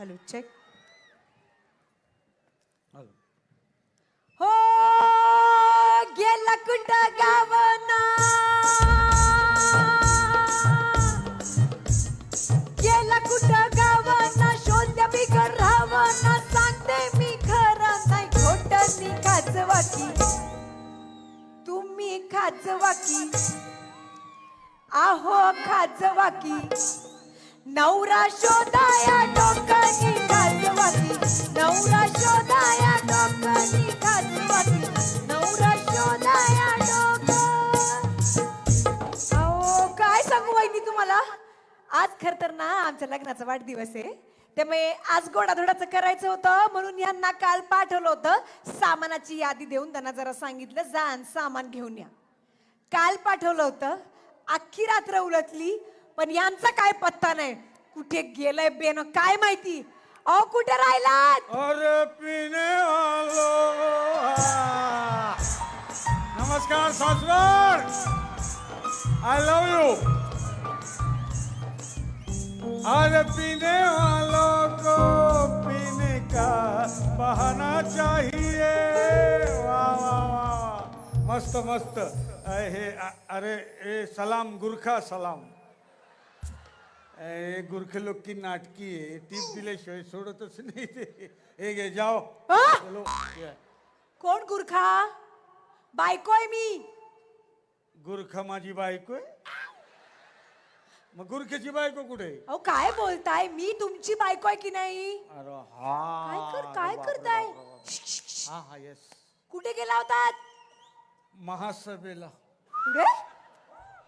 Hello check hello. हो गेला कुठं गावना. गेला कुठं गावना शोध्या बिगर रावना. सांगते मी खरं नाही खोट मी खाजवाकी तुम्ही खाजवाकी आहो खाजवाकी नवरा शोधाया डोकनी खाजवाकी नवरा शोधाया डोकनी खाजवाकी नवरा शोधाया डोक. अहो काय सांगू वहिनी तुम्हाला? आज खर तर ना आमच्या लग्नाचा वाढदिवस आहे. त्यामुळे आज गोडाधोडाचं करायचं होतं म्हणून यांना काल पाठवलं होतं. सामानाची यादी देऊन त्यांना जरा सांगितलं जा सामान घेऊन या. काल पाठवलं होतं अख्खी रात्र उलटली पण यांचा काय पत्ता नाही. कुठे गेलंय बेन काय माहिती? अहो कुठे राहिलात? अरे पिने आलो. नमस्कार सासवड. आय लव यू अरे पिने वालों को पीने का बहाना चाहिए. वाह वाह वाह मस्त मस्त. अ, हे अ- अरे ए सलाम गुरखा सलाम. ए, गुरखे लोक की नाटकी आहे. टीप दिल्याशिवाय सोडतच नाही ते. हे घे जाओ. आ? चलो ये. कोण गुरखा? बायको आहे मी. गुरखा माझी बायको आहे? मग गुरखेची बायको कुठे आहे? अहो काय बोलताय? मी तुमची बायको आहे की नाही? अरे हा. काय कर अरे काय बापरे, करताय? बापरे, बापरे. हा हा येस कुठे गेला होतात महासभेला. कुठे?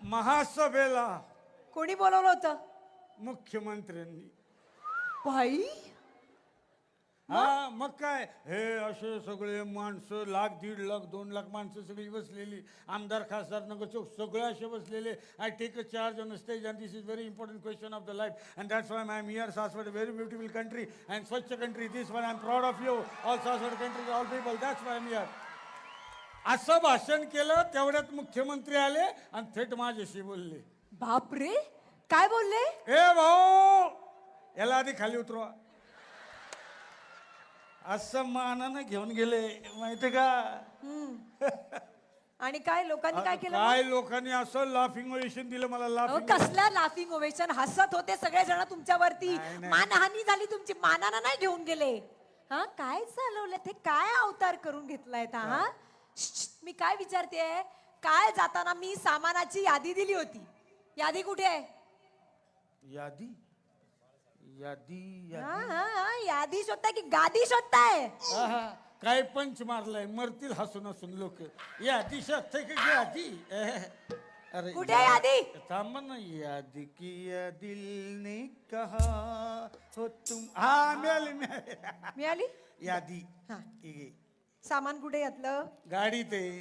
महासभेला. कोणी बोलवलं होतं? मुख्यमंत्र्यांनी. बाई? हा मग काय? हे असे सगळे माणसं लाख दीड लाख दोन लाख माणसं सगळी बसलेली. आमदार खासदार नगरसेवक सगळे असे बसलेले. I take a charge on stage and this is very important question of the life and that's why am here Saswad very beautiful country and स्वच्छ country this one I am proud of you all Saswad country all people that's why here असं भाषण केलं तेवढ्यात मुख्यमंत्री आले आणि थेट माझ्याशी बोलले. बापरे! काय बोलले? ए भाऊ याला आधी खाली उतरवा. असं मानानं घेऊन गेले माहिती का? आणि काय लोकांनी काय केलं मग? काय लोकांनी असं लाफिंग ओवेशन दिलं मला अहो, लाफिंग कसला लाफिंग ओवेशन हसत होते सगळे जण तुमच्यावरती. नाही, नाही. मानहानी झाली तुमची. मानानं नाही घेऊन गेले. हा काय चालवलं ते? काय अवतार करून घेतलाय हा? हा? श्श्श, मी काय विचारते काय जाताना मी सामानाची यादी दिली होती. यादी कुठे आहे? यादी यादी हा, यादी. हा, हा, यादी शोधताय की गादी शोधताय? आहा, काय पंच मारलाय? मरतील हसून हसून लोक. यादी शोधते का यादी एह, अरे कुठे यादी? थांब ना यादी किया दिल ने कहा हो तुम हा मिळाली मिळाली. मिळाली? यादी. हा. सामान कुठे घातलं गाडीत आहे.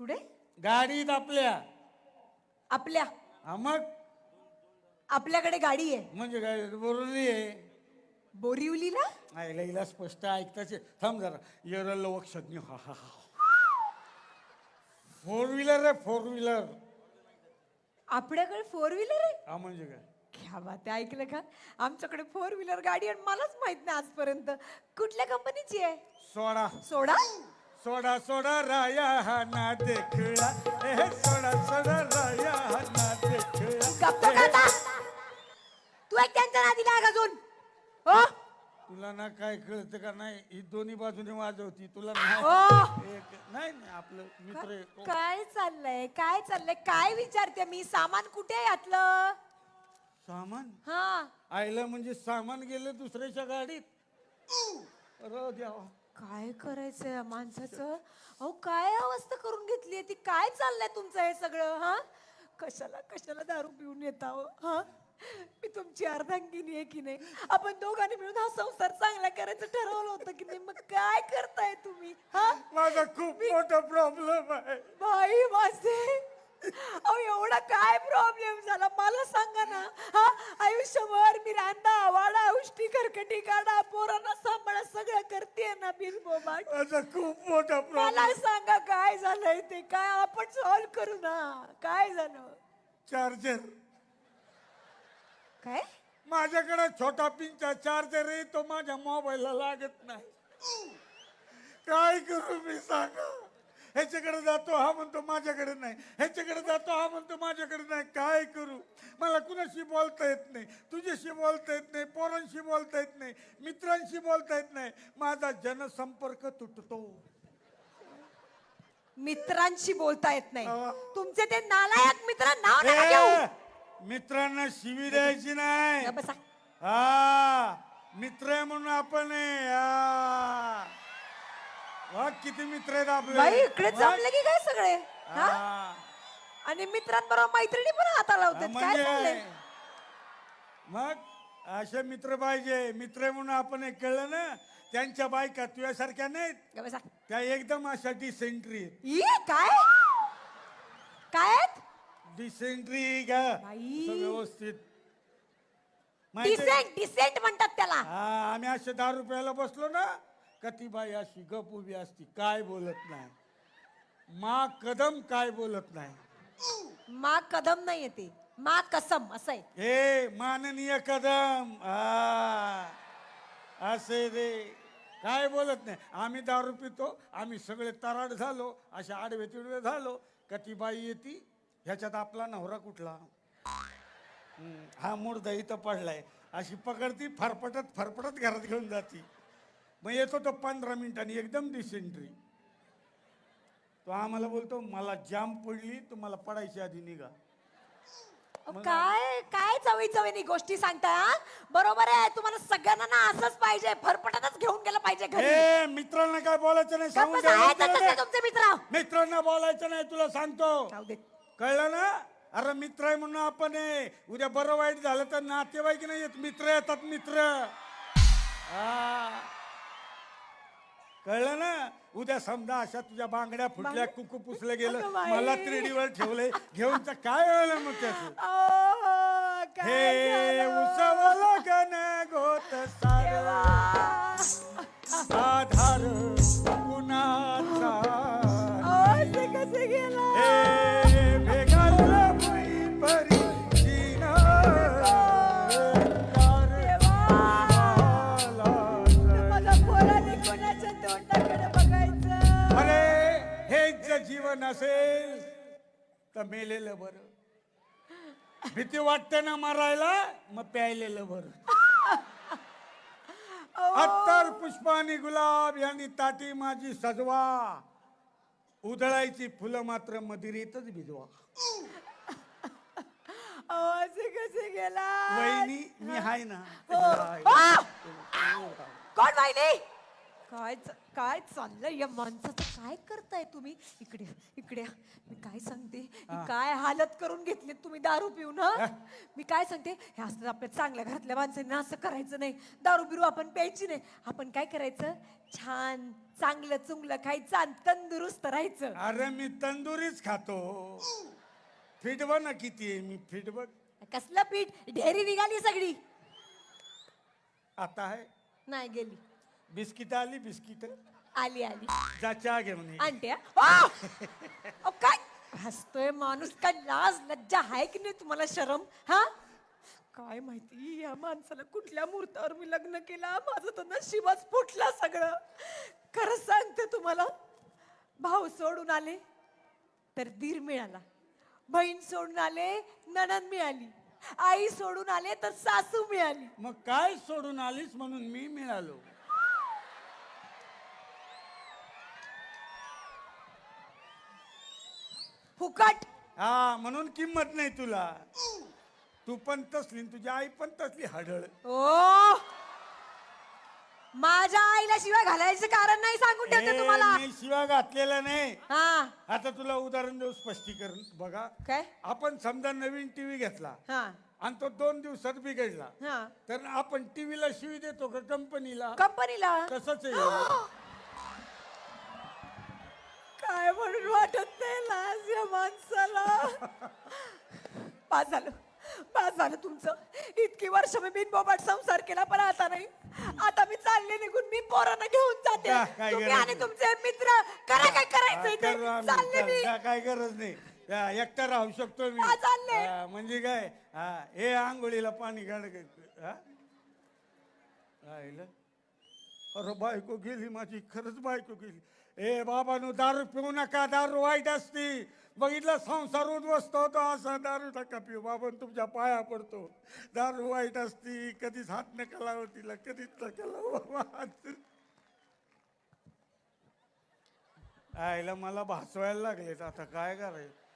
कुठे? गाडीत आपल्या. आपल्या. हा मग? आपल्याकडे गाडी आहे. म्हणजे काय बरोली आहे. बोरिवलीला? नाही लईला स्पष्ट ऐकताच. थांब जरा. येरल वक्षज्ञ हा हा हा फोर व्हीलर आहे फोर व्हीलर आपल्याकडे फोर व्हीलर आहे? हा म्हणजे काय? क्या बात आहे ऐकलं का? आमच्याकडे फोर व्हीलर गाडी आणि मलाच माहीत नाही आजपर्यंत. कुठल्या कंपनीची आहे? सोडा. सोडा? सोडा सोडा राया हा ना देखला ए सोडा सोडा राया हा ना गप्प एक त्यांच्या नादी लाग अजून? हो? तुला ना काय कळतं का नाही? ही दोन्ही बाजूने वाजवती. तुला ओ नाही एक नाही नाही आपलं मित्र आहे. काय चाललंय? काय चाललंय? काय विचारते मी? सामान कुठे आहे यातलं? सामान? हा. आईला म्हणजे सामान गेलं दुसऱ्याच्या गाडीत. काय करायचंय या माणसाचं? अहो काय अवस्था करून घेतली ती? काय चाललंय तुमचं हे सगळं हा? कशाला कशाला दारू पिऊन येता हो हा? मी तुमची अर्धांगिनी आहे की नाही? आपण दोघांनी मिळून हा संसार चांगला करायचं ठरवलं होतं की नाही? मग काय करताय तुम्ही? हा? माझा खूप मोठा प्रॉब्लेम आहे. बाई माझे. अहो एवढा काय प्रॉब्लेम झाला? मला सांगा ना. हा? आयुष्यभर मी रांदा वाडा उष्टी खरकटी काढा पोरांना सांभाळा सगळं करते ना बिनबोबाट माझा खूप मोठा प्रॉब्लेम मला सांगा काय झालंय ते? काय आपण सॉल्व करू ना? काय झालं? चार्जर काय? माझ्याकडे छोटा पिंचा चार्जर आहे तो माझ्या मोबाईलला लागत नाही. काय करू मी सांगा? ह्याच्याकडे जातो हा म्हणतो माझ्याकडे नाही. ह्याच्याकडे जातो हा म्हणतो माझ्याकडे नाही. काय करू? मला कुणाशी बोलता येत नाही. तुझ्याशी बोलता येत नाही पोरांशी बोलता येत नाही मित्रांशी बोलता येत नाही. माझा जनसंपर्क तुटतो. मित्रांशी बोलता येत नाही. तुमचे ते नालायक मित्र नाव नका घेऊ. ए, मित्रांना शिवी द्यायची नाही गप्प बसा. हा मित्र आहे म्हणून आपण आहे, हा. बघ किती मित्र आहेत आपले बाई इकडे बघ. जमले की काय सगळे हा? हा. आणि मित्रांबरोबर मैत्रिणी पण हाता लावतात काय म्हणजे चाललंय मग असे मित्र पाहिजे मित्र आहे म्हणून आपण एक कळलं ना त्यांच्या बायका तुझ्यासारख्या नाहीत गप्प बसा. त्या एकदम अशा डिसेंट्री ई, काय काय आहेत? डिसेंट्री का बाई. असं व्यवस्थित. माहिती आहे? डिसेंट डिसेंट म्हणतात त्याला. हा आम्ही असे दहा रुपयाला बसलो ना का ती बाई अशी गप उभी असती काय बोलत नाही. मा कदम काय बोलत नाही. मा कदम नाही येते मा कसम असं आहे. हे माननीय कदम. हा असे रे. काय बोलत नाही. आम्ही दारू पितो आम्ही सगळे तराड झालो असे आडवे तिडवे झालो का ती बाई येती ह्याच्यात आपला नवरा कुठला? हम्म, हा मुर्दा इथं पडलाय. अशी पकडती फरफटत फरफटत घरात घेऊन जाती. मग येतो तो पंधरा मिनिटांनी एकदम डिसेंट्री तो आम्हाला बोलतो मला जाम पडली तुम्हाला पडायची आधी निघा. अहो, काय काय चवी चवीनी गोष्टी सांगताय हा? बरोबर आहे तुम्हाला सगळ्यांना ना असंच पाहिजे फरफटतच घेऊन गेलं पाहिजे घरी. ए मित्रांना काय बोलायचं नाही? सांगून गप्प ठेव आहेत तुला तसे ते. तुमचे मित्र? मित्रांना बोलायचं नाही तुला सांगतो. जाऊ कळलं ना अरे मित्र आहे म्हणून आपण आहे. उद्या बरं वाईट झालं तर नातेवाईक नाही येत मित्र येतात मित्र. कळलं ना उद्या समजा अशा तुझ्या बांगड्या फुटल्या? कुकू पुसलं गेलं. मला त्रिडीवर ठेवलंय घेऊन तर काय व्हायला मग त्याच हे झालं? उसवलं गण गोत सार. आधार भीती वाटते ना मरायला? मग प्यायलेलं बरं अत्तर पुष्पानी गुलाब यांनी ताटी माझी सजवा. उधळायची फुलं मात्र मदिरीतच भिजवा. असे कसे गेला वहिनी मी हाय ना. आ! कोण वाहिनी काय च- काय चाललंय या माणसाचं? काय करताय तुम्ही? इकडे इकडे या. मी काय सांगते? ही. काय हालत करून घेतली तुम्ही दारू पिऊन हं? मी काय सांगते? हे असं आपल्या चांगल्या घरातल्या माणसांनी असं करायचं नाही. दारू बिरू आपण प्यायची नाही. आपण काय करायचं? छान चांगलं चुंगलं खायचं आणि तंदुरुस्त राहायचं. अरे मी तंदुरीच खातो. फिट बघ ना किती आहे मी फिट बघ कसलं पीठ? ढेरी निघाली सगळी. आता आहे. नाही गेली. बिस्किट आली बिस्किट? आली आली. जा चहा घेऊन ये. आणते हा? अहो, काय? हसतोय माणूस काय लाज लज्जा आहे की नाही तुम्हाला शरम? हा? काय माहिती या माणसाला कुठल्या मुहूर्तावर मी लग्न केला? माझं तर नशिबच फुटलं सगळं. खरंच सांगते तुम्हाला भाऊ सोडून आले तर दीर मिळाला. बहीण सोडून आले नणंद मिळाली. आई सोडून आले तर सासू मिळाली. मग काय सोडून आलीस म्हणून मी मिळालो? फुकट. हा म्हणून किंमत नाही तुला. तू पण तसली आणि तुझी आई पण तसली हडळ ओ! माझ्या आईला शिवाय घालायचं कारण नाही सांगून ठेवते तुम्हाला. मी शिवा घातलेला नाही. हा. आता तुला उदाहरण देऊ स्पष्टीकरण. बघा. काय? आपण समजा नवीन टीव्ही घेतला हा. आणि तो दोन दिवसात बिघडला. हा. तर आपण टीव्हीला शिवी देतो का कंपनीला? कंपनीला? तसंच आहे. काय म्हणून वाटत नाही लाज या माणसाला? पास झालं. पास झालं तुमचं. इतकी वर्ष मी बिनबोबाट संसार केला पण आता नाही. आता मी चालले निघून मी पोरांना घेऊन जाते. का- काय तुम्ही गरज आणि नाही. तुमचे मित्र करा काय करायचं इथे? करू आम्ही. चालले मी. का- काय गरज नाही. या, एकटा राहू शकतो मी. हा, चालले. हा, म्हणजे काय? हा हे आंघोळीला पाणी हा? राहिलं अरे बायको गेली माझी खरंच बायको गेली. ए बाबानो दारू पिऊ नका दारू वाईट असती. बघितलं संसार उद्ध्वस्त होतो असा दारू नका पिऊ. बाबा तुमच्या पाया पडतो. दारू वाईट असती कधीच हात नका लावू तिला कधीच नका लावू बाबा. आईला मला भासवायला लागलेत आता काय करायचं?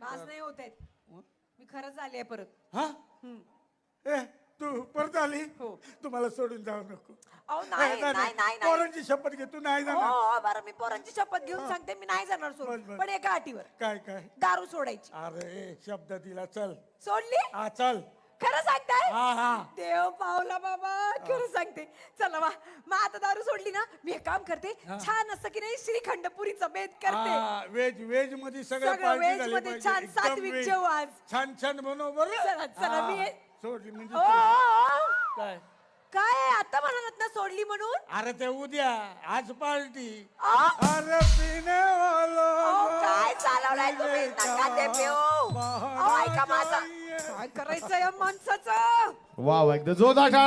भास नाही होत आहेत. मी खरंच आली आहे परत. हा? हम्म. ए? तू परत आली? हो. तुम्हाला सोडून जाऊ नको. अहो नाही नाही नाही नाही पोरांची शपथ घे तू नाही हो जाणार. हो, बरं मी पोरांची शपथ घेऊन सांगते मी नाही जाणार सोडून. पण एका अटीवर. काय काय? दारू सोडायची. अरे शब्द दिला चल. सोडली? हा चल. खरं सांगताय? हा हा. देव पावला बाबा खरं सांगते. चला वा. मग आता दारू सोडली ना मी एक काम करते. छान असं की नाही श्रीखंड पुरीचा बेत करते. हा, व्हेज व्हेजमध्ये सगळं झाली मध्ये पाहिजे. छान एकदम सात्विक. छान छान बनव बरं. चला, चला, हा, मी हे- सोडली म्हणजे सोडली. ओ. काय काय? आता म्हणालात ना सोडली म्हणून अरे ते उद्या आज पार्टी आ? अरे पिणे वालो अहो, काय चालवलंय तुम्ही नका ते पिऊ अहो, ऐका माझं जाइये. काय करायचं या माणसाचं वाव एकदा जोरदार टाळ्या.